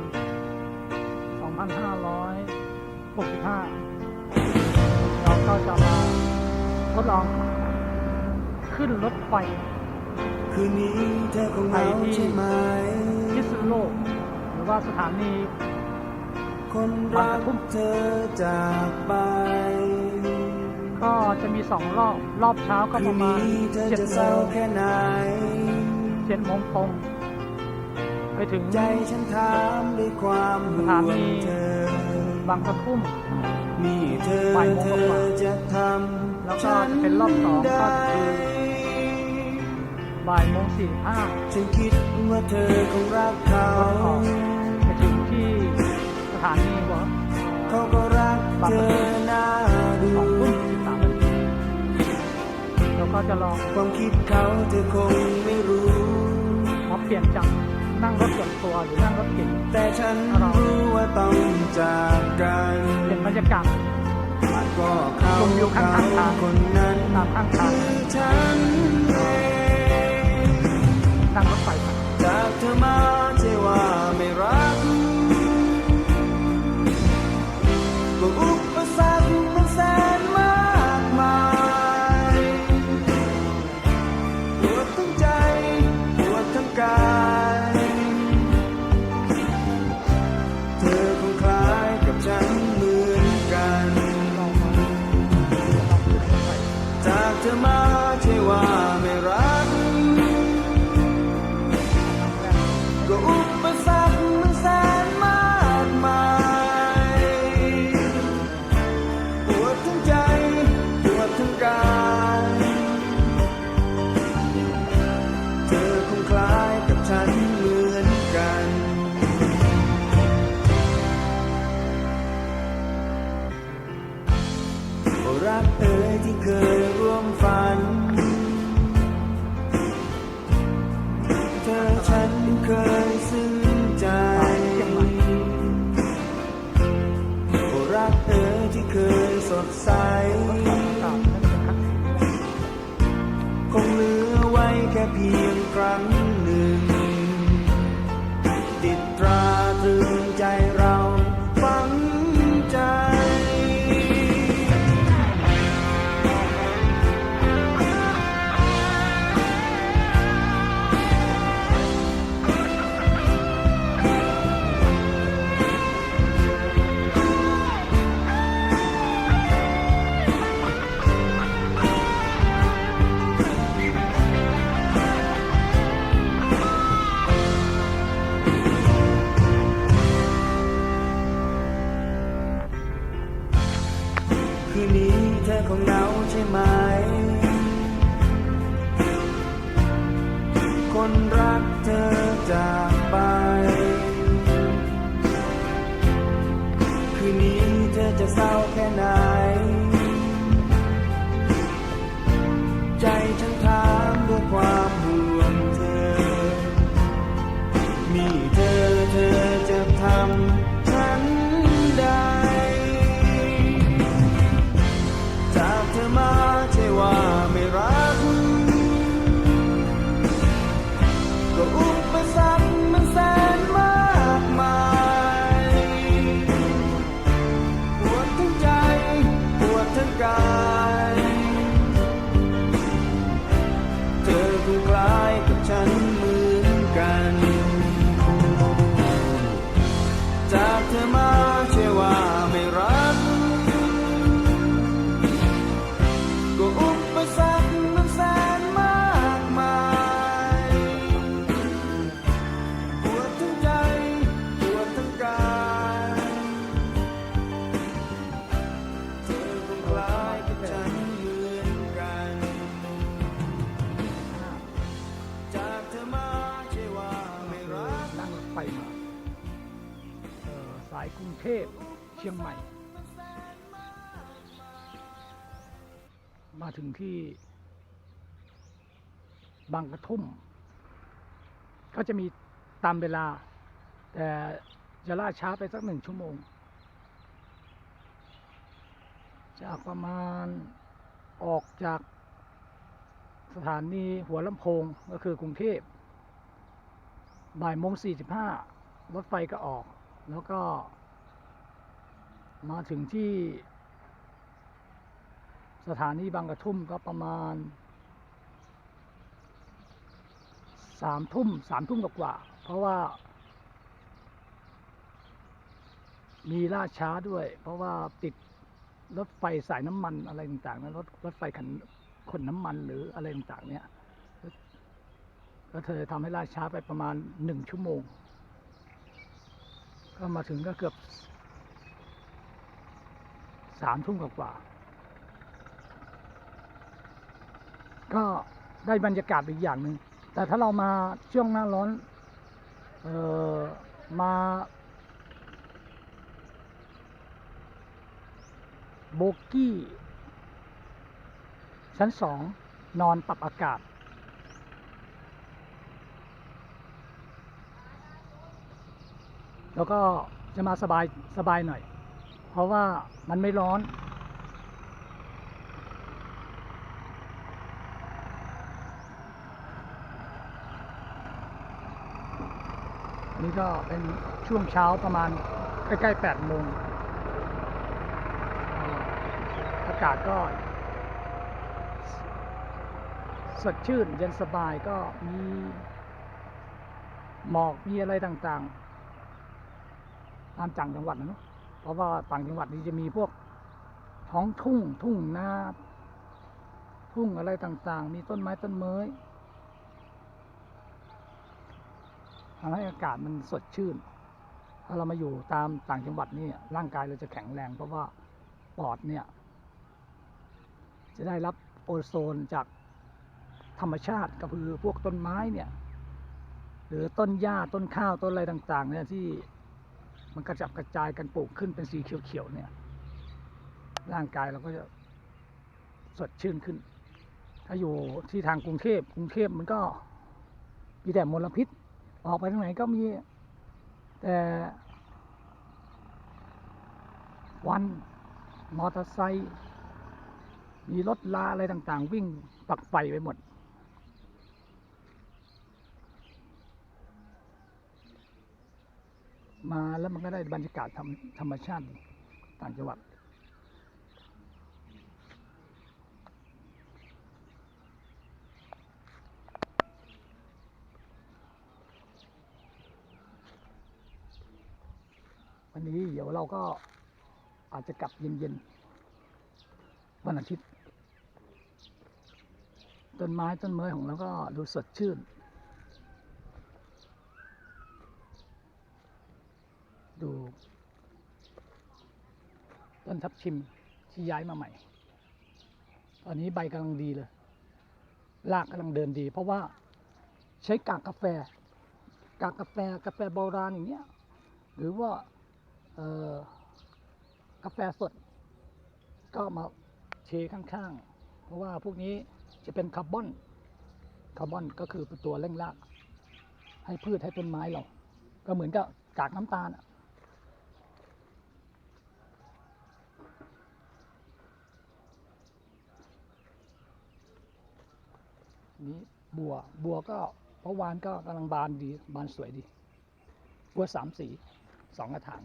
เมษายน2565 เราก็จะมาทดลองขึ้นรถไฟคืนนี้เธอคงเหงาใช่ไหมพิษณุโลก หรือว่าสถานีคนรักเธอจากไป ก็จะมีสองรอบ รอบเช้าก็ประมาณเจ็ดโมงเจ็ดโมงตรง ไปถึงใจฉันถามด้วยความห่วงเธอบางกระทุ่มนี่เธอบ่ายโมงเธกว่าอจะทแล้วำก็ฉันจะเป็นรอบสองก็ได้คือบ่ายโมงสี่ห้าฉันคิดว่าเธอคงรักเขาไปถึงที่สถานีวะเขาก็รักเธอน่าดูสองทุ่มสิบสามนาทีแล้วก็จะลองความคิดเขาเธอคงไม่รู้มาเปลี่ยนจาก นั่งรถส่วนตัวหรือนั่งรถเก๋งแต่ฉันรู้ว่าต้องจากกันเปลี่ยนบรรยากาศก็เขาชมวิวข้างๆทางคนนั้นตามข้างทางคือฉันเองนั่งรถไฟไปจากเธอมาใช่ว่า ร เทพเชียงใหม่ มาถึงที่ บางกระทุ่ม ก็จะมีตามเวลา แต่จะล่าช้าไปสักหนึ่งชั่วโมง จากประมาณออกจากสถานีหัวลำโพงก็คือกรุงเทพบ่ายโมงสี่สิบห้ารถไฟก็ออก แล้วก็ มาถึงที่ สถานีบางกระทุ่มก็ประมาณสามทุ่มสามทุ่มกว่า เพราะว่า มีล่าช้าด้วย เพราะว่าติดรถไฟสายน้ำมันอะไรต่างๆนะรถรถไฟขันขนน้ำมันหรืออะไรต่างๆ เนี่ยก็เธอทำให้ล่าช้าไปประมาณหนึ่งชั่วโมง ก็มาถึงก็เกือบ สามทุ่มกว่า ก็ได้บรรยากาศอีกอย่างหนึ่ง แต่ถ้าเรามาช่วงหน้าร้อนเออมาโบกี้ ชั้นสองนอนปรับอากาศ แล้วก็จะมาสบายสบายหน่อย เพราะว่ามันไม่ร้อนอันนี้ก็เป็นช่วงเช้าประมาณใกล้ๆ8โมงอากาศก็สดชื่นเย็นสบายก็มีหมอกมีอะไรต่างๆ ตามจังจังหวัดนะเนอะ เพราะว่าต่างจังหวัดนี้จะมีพวกท้องทุ่งทุ่งนาทุ่งอะไรต่างๆ มีต้นไม้ต้นไม้ทำให้อากาศมันสดชื่น ถ้าเรามาอยู่ตามต่างจังหวัดนี่ร่างกายเราจะแข็งแรง เพราะว่าปอดเนี่ย จะได้รับโอโซนจากธรรมชาติก็คือพวกต้นไม้เนี่ย หรือต้นหญ้าต้นข้าวต้นอะไรต่าง ๆ เนี่ยที่ มันกระจับกระจายกันปลูกขึ้นเป็นสีเขียวๆเนี่ย ร่างกายเราก็จะสดชื่นขึ้น ถ้าอยู่ที่ทางกรุงเทพกรุงเทพมันก็มีแต่มลพิษ ออกไปทางไหนก็มีแต่วันมอเตอร์ไซค์มีรถลาอะไรต่างๆ วิ่งปักไฟไปหมด มาแล้วมันก็ได้บรรยากาศธรรมธรรมชาติต่างจังหวัด วันนี้เดี๋ยวเราก็อาจจะกลับเย็นๆวันอาทิตย์ ต้นไม้ต้นไม้ของเราก็ดูสดชื่น ดูต้นทับชิมที่ย้ายมาใหม่ ตอนนี้ใบกำลังดีเลย รากกำลังเดินดี เพราะว่าใช้กากกาแฟ กากกาแฟกาแฟโบราณอย่างเงี้ย หรือว่ากาแฟสด ก็มาเทข้างๆ เพราะว่าพวกนี้จะเป็นคาร์บอน คาร์บอนก็คือเป็นตัวเร่งราก ให้พืชให้ต้นไม้เรา ก็เหมือนกับกากน้ำตาล นี้บัวบัวก็เมื่อวานก็กำลังบานดีบานสวยดีบัวสามสีสองกระถาง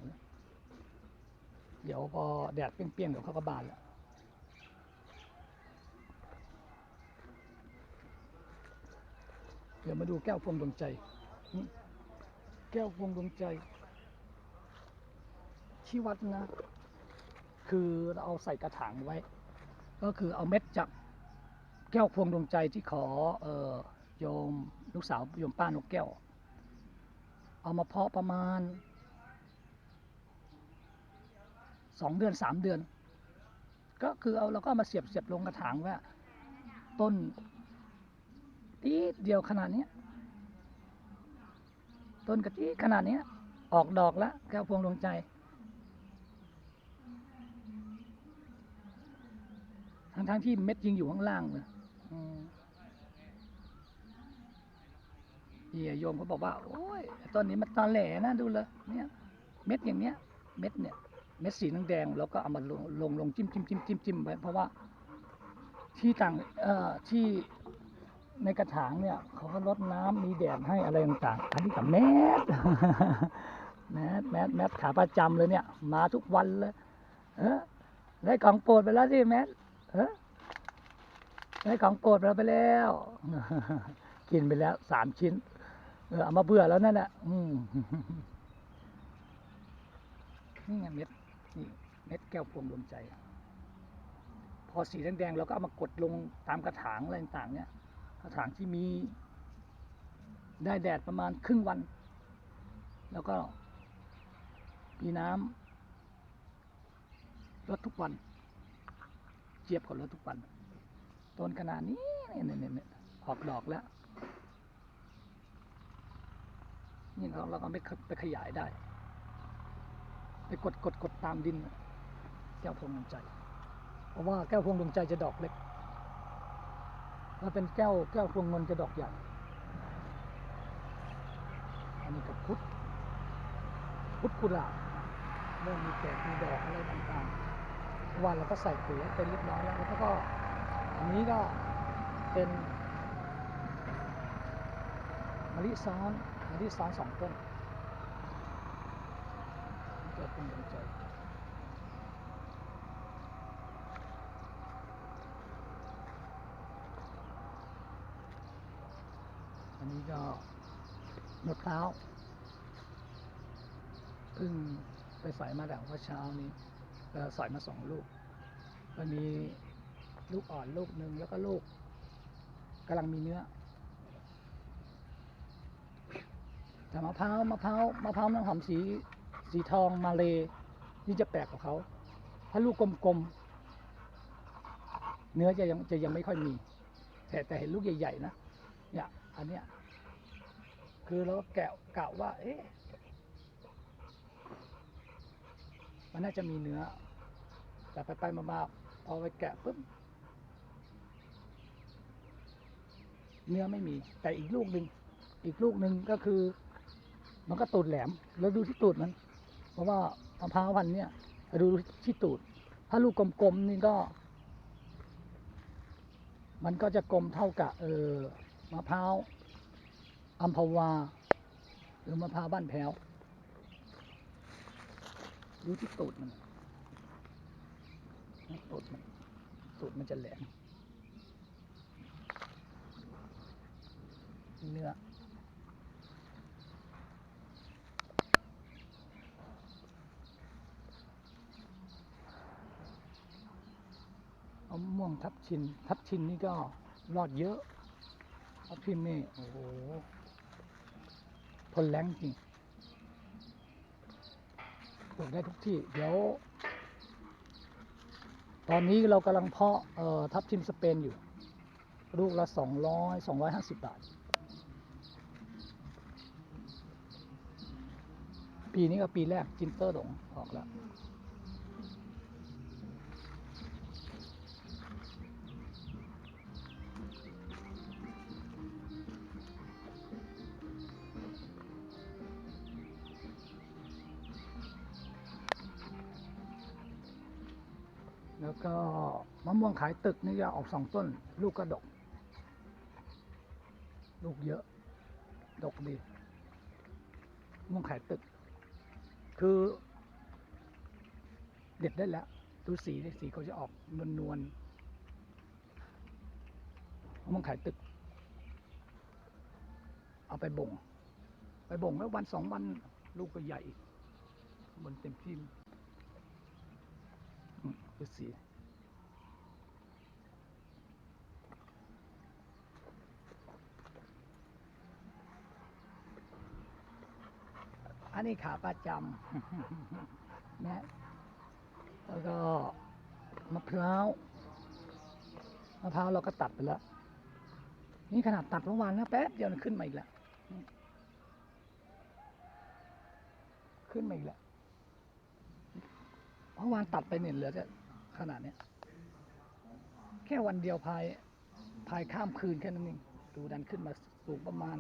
เดี๋ยวพอแดดเปรี้ยงๆเดี๋ยวเขาก็บานแล้วเดี๋ยวมาดูแก้วพวงดวงใจ แก้วพวงดวงใจ ที่วัดนะ คือเราเอาใส่กระถางไว้ ก็คือเอาเม็ดจาก แก้วพวงดวงใจที่ขอเออโยมลูกสาวโยมป้านกแก้ว เอามาเพาะประมาณสองเดือนสามเดือน ก็คือเอาเราก็มาเสียบเสียบลงกระถางว่า ต้นตีเดียวขนาดนี้ต้นกระตีขนาดนี้ออกดอกแล้วแก้วพวงดวงใจทั้งทั้งๆที่เม็ดยิงอยู่ข้างล่างเลย เฮียโยมเขาบอกว่า โอ้ยต้นนี้มันตอนแหลนะดูเลยเนี่ย เม็ดอย่างเนี้ย เม็ดเนี่ย เม็ดสีแดงแล้วก็เอามาลงลงลงจิ้มจิ้มจิ้มจิ้มจิ้มไว้เพราะว่า ที่ต่างเอ่อที่ในกระถางเนี่ยเขาก็รดน้ำมีแดดให้อะไรต่างๆอันนี้กับเม็ดแมทแมทแมทขาประจำเลยเนี่ย มาทุกวันเลย เออได้ของโปรดไปแล้วสิแมทเออ ได้ของโปรดเราไปแล้ว กินไปแล้วสามชิ้น เออเอามาเบื่อแล้วนั่นแหละอืมนี่ไงเม็ดนี่เม็ดแก้วพวงดวงใจ พอสีแดงๆเราก็เอามากดลงตามกระถางอะไรต่างๆเนี่ยกระถางที่มี ได้แดดประมาณครึ่งวัน แล้วก็มีน้ำลดทุกวัน เจียบก็ลดทุกวัน ต้นขนาดนี้เนี่ยเนี่ยเนี่ยออกดอกแล้วนี่เราเราก็ไม่ไปขยายได้ ไปกดกดกดตามดิน แก้วพวงดวงใจ เพราะว่าแก้วพวงดวงใจจะดอกเล็กถ้าเป็นแก้วแก้วพวงเงินจะดอกใหญ่อันนี้กับพุทธพุทธกุหลาบเริ่มมีแตกมีดอกอะไรต่างๆวันเราก็ใส่ปุ๋ยเป็นเรียบร้อยแล้วแล้วก็ อันนี้ก็เป็นมะลิซ้อนมะลิซ้อนสองต้นนี่จะเป็นดวงใจอันนี้ก็มะพร้าวเพิ่งไปสอยมาแต่ว่าเช้านี้เอ่อสอยมาสองลูกมันมี ลูกอ่อนลูกหนึ่งแล้วก็ลูกกำลังมีเนื้อแต่มะพร้าวมะพร้าวมะพร้าวน้ำหอมสีสีทองมาเลยนี่จะแปลกกว่าเขาถ้าลูกกลมๆเนื้อจะยังจะยังไม่ค่อยมี แต่แต่เห็นลูกใหญ่ๆนะเนี่ยอันเนี้ยคือเราก็แกะกะว่าเอ๊ะมันน่าจะมีเนื้อ แต่ไปไปๆมาๆพอไปแกะปุ๊บ เนื้อไม่มี แต่อีกลูกหนึ่งอีกลูกหนึ่งก็คือ มันก็ตูดแหลม แล้วดูที่ตูดมัน เพราะว่ามะพร้าวพันธุ์เนี่ยดูที่ตูด ถ้าลูกกลมๆนี่ก็ มันก็จะกลมเท่ากับเออมะพร้าวอัมพวา หรือมะพร้าวบ้านแพ้วดูที่ตูดมันตูดมันตูดมันจะแหลมื้อเอามะม่วงทับชินทับชินนี่ก็รอดเยอะทับทิมนี่โอ้โหทนแรงจริงปลูกได้ทุกที่ เดี๋ยว ตอนนี้เรากำลังเพาะเอ่อทับทิมสเปนอยู่ ลูกละสองร้อยสองร้อยห้าสิบบาท ปีนี้ก็ปีแรกจินเตอร์หลงออกแล้วแล้วก็มะม่วงขายตึกนี่จะออกสองต้น ลูกก็ดก ลูกเยอะ ดกดีมะม่วงขายตึก คือ เด็ดได้แล้วดูสีสีเขาจะออกนวลนวลๆมะม่วงขายตึก เอาไปบ่ง ไปบ่งแล้ววันสองวันลูกก็ใหญ่อีกบนเต็มที่ดูสี อันนี้ขาประจำนะแล้วก็มะพร้าวมะพร้าวเราก็ตัดไปแล้ว นี่ขนาดตัดเมื่อวานนะแป๊บเดียวมันขึ้นมาอีกแล้วขึ้นมาอีกแล้วเมื่อวานตัดไปเนี่ยเหลือแต่ขนาดเนี้ยแค่วันเดียวพายพายข้ามคืนแค่นั้นเองดูดันขึ้นมาสูงประมาณ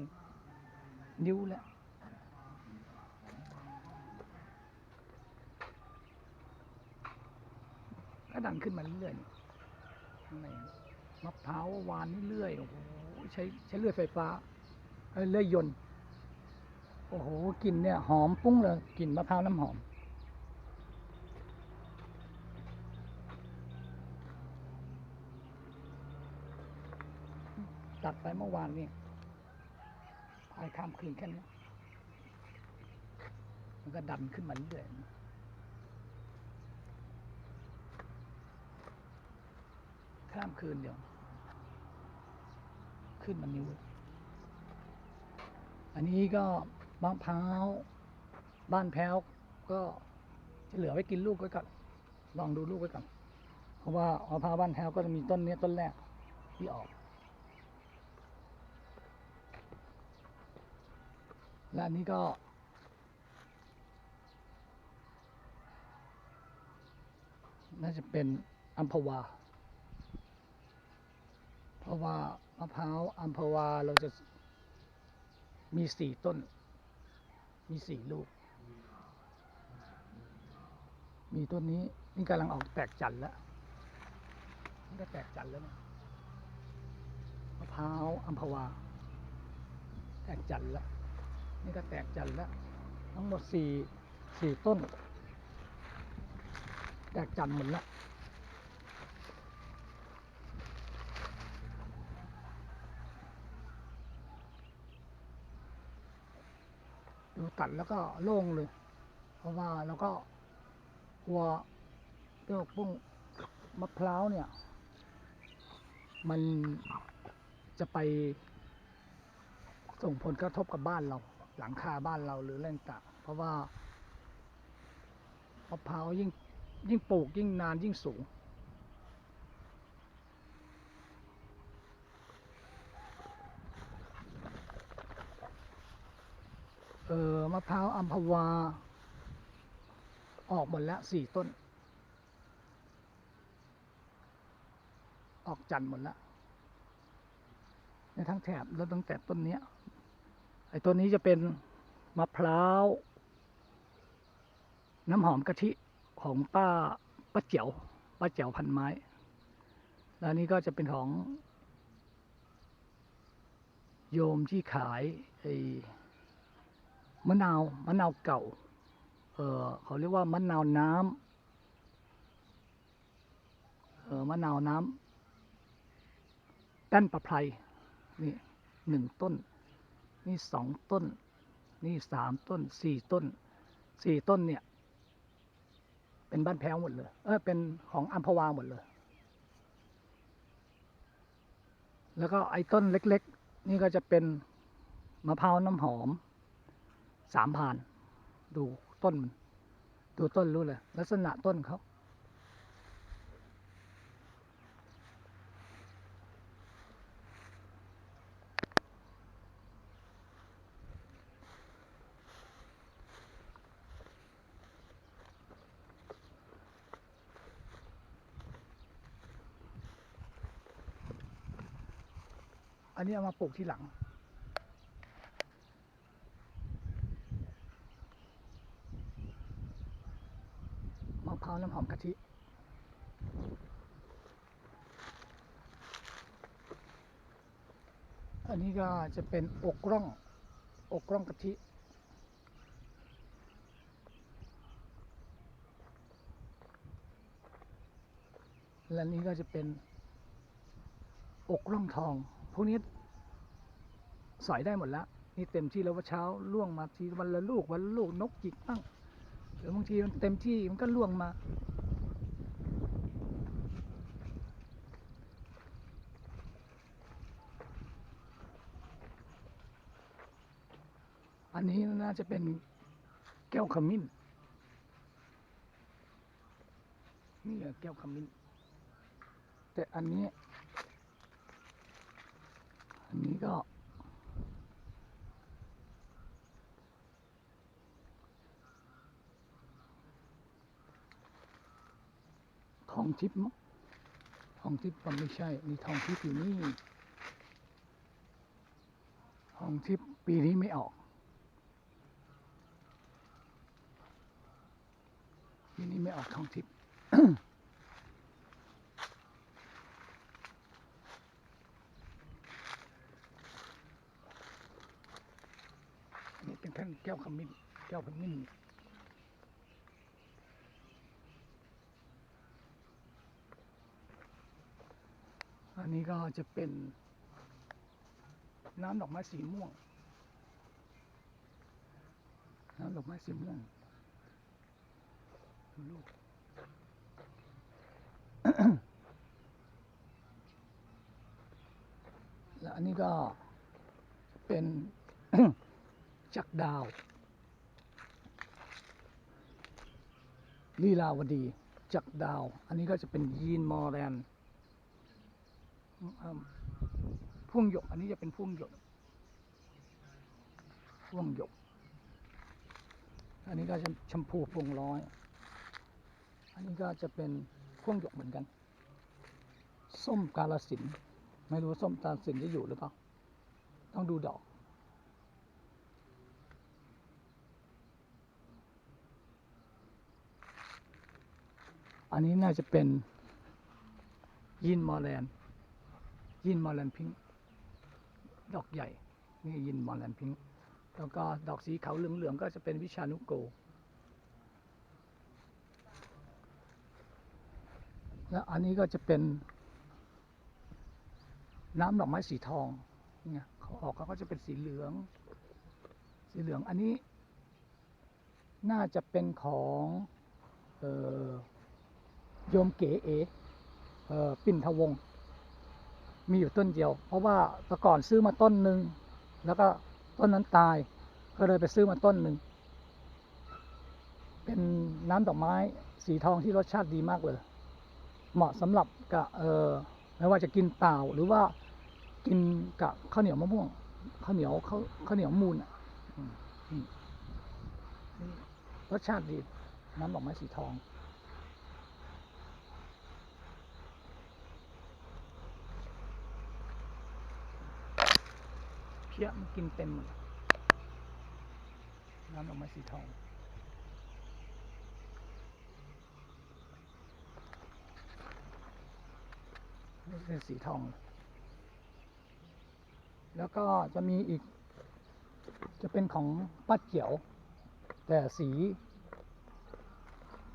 นิ้วแล้ว ก็ดันขึ้นมาเรื่อยๆมะพร้าวหวานนี่เรื่อยโอ้โหใช้ใช้เลื่อยไฟฟ้าเอ้ยเลื่อยยนต์โอ้โหกลิ่นเนี่ยหอมปุ้งเลยกลิ่นมะพร้าวน้ำหอม ตัดไปเมื่อวานนี่พายข้ามคืนแค่นี้มันก็ดันขึ้นมาเรื่อยๆ ข้ามคืนเดี๋ยว ขึ้นมานิ้ว อันนี้ก็มะพร้าวบ้านแพ้วก็จะเหลือไว้กินลูกไว้ก่อนลองดูลูกไว้ก่อนเพราะว่ามะพร้าวบ้านแพ้วก็จะมีต้นนี้ต้นแรกที่ออก และอันนี้ก็น่าจะเป็นอัมพวา ราะว่ามะพร้าวอัมพวาเราจะมีสี่ต้น มีสี่ลูก มีต้นนี้นี่กำลังออกแตกจันแล้วนี่ก็แตกจันแล้วนี่ยมะพร้าวอัมพวา แตกจันแล้วนี่ก็แตกจันแล้วทั้งหมดสี่สี่ต้น แตกจันหมดแล้ว ดู ตัดแล้วก็โล่งเลย เพราะว่าเราก็กลัวเรี้ยวปุ้งมะพร้าวเนี่ย มันจะไปส่งผลกระทบกับบ้านเรา หลังคาบ้านเราหรืออะไรต่างเพราะว่ามะพร้าวยิ่งยิ่งปลูกยิ่งนานยิ่งสูง เออมะพร้าวอัมพวา ออกหมดแล้วสี่ต้น ออกจันทร์หมดแล้วในทั้งแถบแล้วตั้งแต่ต้นเนี้ยไอ้ต้นนี้จะเป็นมะพร้าว น้ำหอมกะทิของป้าป้าเจียวป้าเจียวพันไม้ แล้วนี่ก็จะเป็นของ โยมที่ขายไอ้ มะนาวมะนาวเก่า เออเขาเรียกว่ามะนาวน้ำเออมะนาวน้ำแป้นประไพรนี่หนึ่งต้น นี่สองต้น นี่สามต้นสี่ต้นสี่ต้นเนี่ย เป็นบ้านแพ้วหมดเลย เออเป็นของอัมพวาหมดเลย แล้วก็ไอ้ต้นเล็ก ๆ นี่ก็จะเป็นมะพร้าวน้ำหอม สามพาน ดูต้นมันดูต้นรู้เลย ลักษณะต้นเขาอันนี้เอามาปลูกที่หลัง มะพร้าว น้ำหอมกะทิอันนี้ก็จะเป็นอกร่อง อกร่องกะทิและนี้ก็จะเป็น อกร่องทอง พวกนี้สอยได้หมดแล้ว นี่เต็มที่แล้วว่าเช้าล่วงมาทีวันละลูกวันละลูกนกจิกบ้าง หรือบางทีมันเต็มที่มันก็ล่วงมาอันนี้น่าจะเป็นแก้วขมิ้น นี่แก้วขมิ้น แต่อันนี้ อันนี้ก็ ท องทิพย์มั้งทองทิพย์ก็ไม่ใช่ มีทองทิพย์อยู่นี่ทองทิพย์ปีนี้ไม่ออก ปีนี้ไม่ออกทองทิพย์นนี้เป็นแท่งแก้วขมิ้นแก้วขมิ้น อันนี้ก็จะเป็นน้ำดอกไม้สีม่วง น้ำดอกไม้สีม่วงดูลูกและอันนี้ก็เป็นจักดาว ลีลาวดี จักดาว อันนี้ก็จะเป็นยีนมอร์แรน พ่วงหยก อันนี้จะเป็นพ่วงหยก พ่วงหยก อันนี้ก็จะชมพูพวงร้อย อันนี้ก็จะเป็นพ่วงหยกเหมือนกัน ส้มกาลสิน ไม่รู้ส้มกาลสินจะอยู่หรือเปล่า ต้องดูดอกอันนี้น่าจะเป็นยินมอร์แลนด์ ยินมอร์แลนพิงค์ดอกใหญ่ นี่ยินมอร์แลนพิงค์แล้วก็ดอกสีขาวเหลืองๆก็จะเป็นวิชานุโก แล้วอันนี้ก็จะเป็น น้ำดอกไม้สีทองเนี่ยเขาออกเขาก็จะเป็นสีเหลือง สีเหลืองอันนี้ น่าจะเป็นของออโยมเก๋เอเออปิ่นทวงศ์ มีอยู่ต้นเดียว เพราะว่าแต่ก่อนซื้อมาต้นหนึ่งแล้วก็ต้นนั้นตาย ก็เลยไปซื้อมาต้นหนึ่งเป็นน้ำดอกไม้สีทองที่รสชาติดีมากเลย เหมาะสำหรับกับเออไม่ว่าจะกินเปล่าหรือว่ากินกับข้าวเหนียวมะม่วงข้าวเหนียวข้าวข้าวเหนียวมูนอะรสชาติดีน้ำดอกไม้สีทอง เพี้ยมันกินเต็มหมดน้ำดอกม้สีทองนี่เป็นสีทอง แล้วก็จะมีอีก จะเป็นของป้าเขียว แต่สี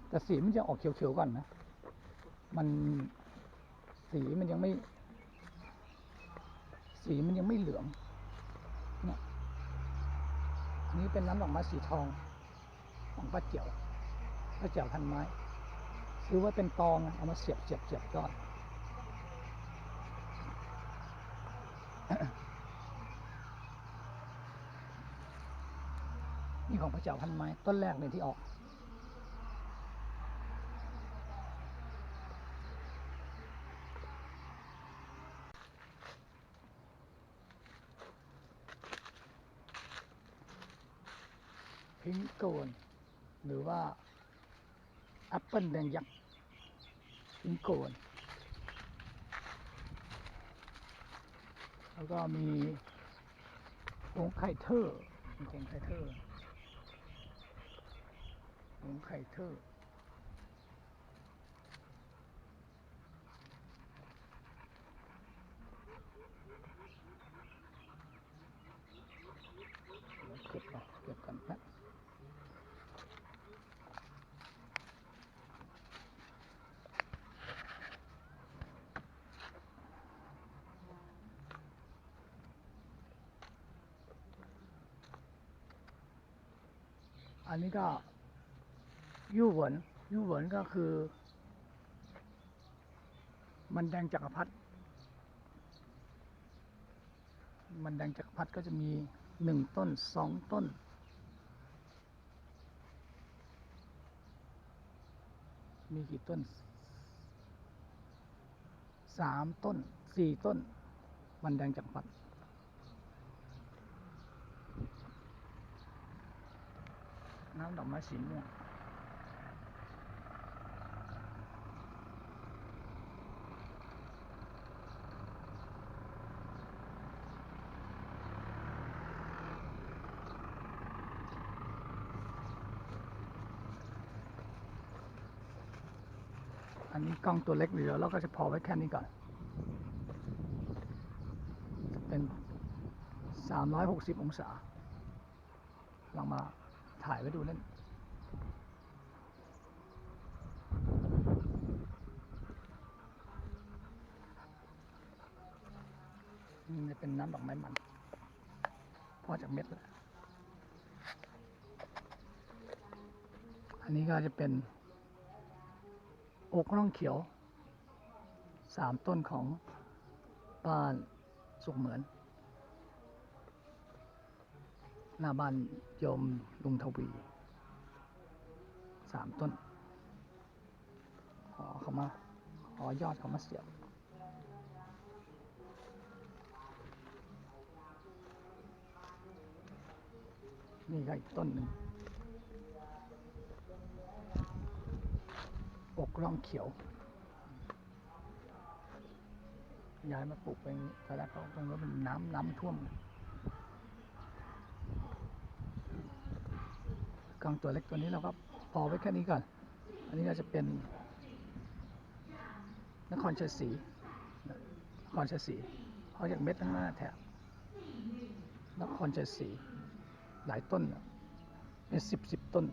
แต่สีมันจะออกเขียวๆก่อนนะ มันสีมันยังไม่ สีมันยังไม่เหลือง นี้เป็นน้ำดอกไม้สีทองของป้าเจียวป้าเจียวพันไม้ ซื้อไว้เป็นตองเอามาเสียบเสียบเสียบยอดนี่ของพระเจ้าพันไม้ต้นแรกเลยที่ออก พิงโกน หรือว่าแอ ปเปิลแดงยักษ์พิงโกนแล้วก็มีหงส์ไข่เทอร์หงส์ไข่เทอร์หงส์ไข่เทอร์เก็บเก็บกันแป๊บ อันนี้ก็ยู่เหวนยู่เหวนก็คือ มันแดงจักรพรรดิมันแดงจักรพรรดิก็จะมีหนึ่งต้นสองต้น มีกี่ต้นสามต้นสี่ต้น มันแดงจักรพรรดิ น้ำดอกไม้สีม่วงอันนี้กล้องตัวเล็กเดียวเราก็จะพอไว้แค่นี้ก่อน เป็น 360 องศาลองมา ถ่ายไว้ดูเล่นนี่จะเป็นน้ำดอกไม้มันพอจากเม็ดแล้วอันนี้ก็จะเป็นอกร่องเขียวสามต้นของบ้านสุขเหมือน หน้าบ้านโยมลุงทวีสามต้น ขอเขามา ขอยอดเขามาเสียบนี่ก็อีกต้นหนึ่งอกร่องเขียว ย้ายมาปลูกไปตอนแรกเขาตรงนี้เป็นน้ำน้ำท่วม กลางตัวเล็กตัวนี้เราก็พอไว้แค่นี้ก่อน อันนี้ก็จะเป็น นครชัยศรีนครชัยศรีเอาจากเม็ดทั้งหน้าแถบนครชัยศรีหลายต้นเป็นสิบสิบต้น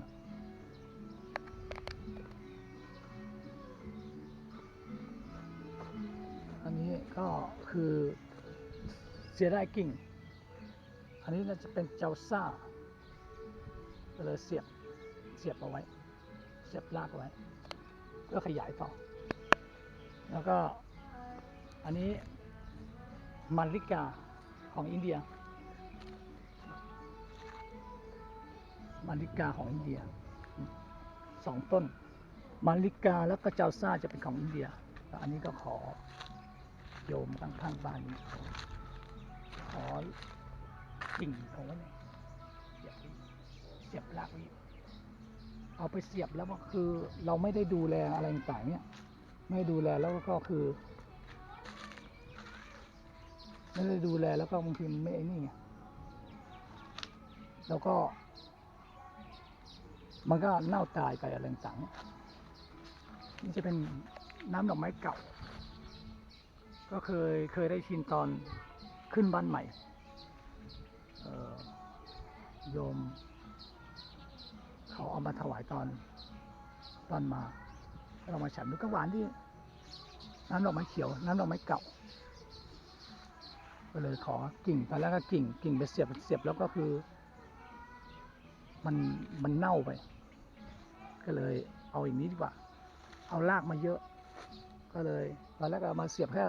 อันนี้ก็คือเสียดากิ่ง อันนี้น่าจะเป็นเจ้าซ่า ก็เลยเสียบเสียบเอาไว้ เสียบลากเอาไว้ เพื่อขยายต่อ แล้วก็อันนี้มันลิกาของอินเดียมาริกาของอินเดียสองต้นมาริกาแล้วก็เจ้าซ่าจะเป็นของอินเดีย อันนี้ก็ขอโยมข้างๆบ้านขอกิ่งของนี่ยเสียบเสียบรากไว้อยู่เอาไปเสียบแล้วก็คือเราไม่ได้ดูแลอะไรต่างเนี่ยไม่ดูแลแล้วก็คือไม่ได้ดูแลแล้วก็บางทีมันไม่ไอ้นี่ไงแล้วก็ มันก็เน่าตายไปอะไรต่างนี่จะเป็นน้ำดอกไม้เก่า ก็เคยเคยได้ชินตอนขึ้นบ้านใหม่โยม เขาเอามาถวายตอนตอนมาเรามาฉันดูก็หวานที่น้ำดอกไม้เขียว น้ำดอกไม้เก่าก็เลยขอกิ่งตอนแรกก็กิ่ง กิ่งไปเสียบเสียบแล้วก็คือ มันมันเน่าไป ก็เลยเอาอย่างนี้ดีกว่า เอารากมาเยอะ ก็เลยตอนแรกก็เอามาเสียบแค่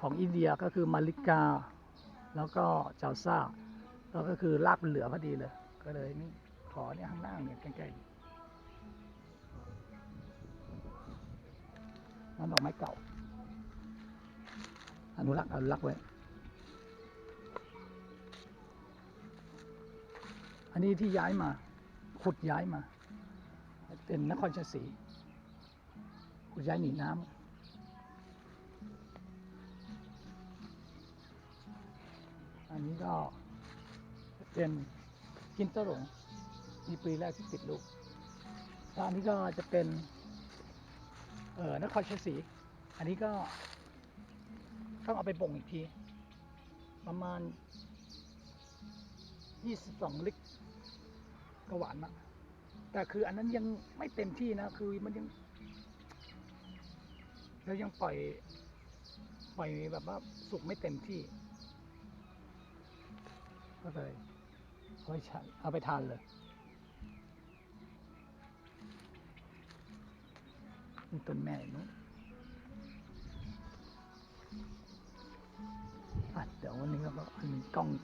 ของอินเดียก็คือมาริกา แล้วก็เจ้าซ่าแล้วก็คือรากมันเหลือพอดีเลย ก็เลยนี่ขอเนี่ยข้างล่างเนี่ยใกล้ๆนั่นดอกไม้เก่า อนุรักษ์อนุรักษ์ไว้ อันนี้ที่ย้ายมา ขุดย้ายมา เป็นนครชัยศรีขุดย้ายหนีน้ำอันนี้ก็เป็น กินตหลงมีปีแรกที่ติดลูกแล้วอันนี้ก็จะเป็น เอ่อนครชัยศรีอันนี้ก็ ต้องเอาไปบ่งอีกที ประมาณ22ลิตรก็หวานมากแต่คืออันนั้นยังไม่เต็มที่นะ คือมันยังเรายังปล่อย ปล่อยแบบว่าสุกไม่เต็มที่ก็เลย ไปฉันเอาไปทานเลยนี่ต้นแม่เนู้นอะเดี๋ยววันนี้เราก็มีกล้องตัว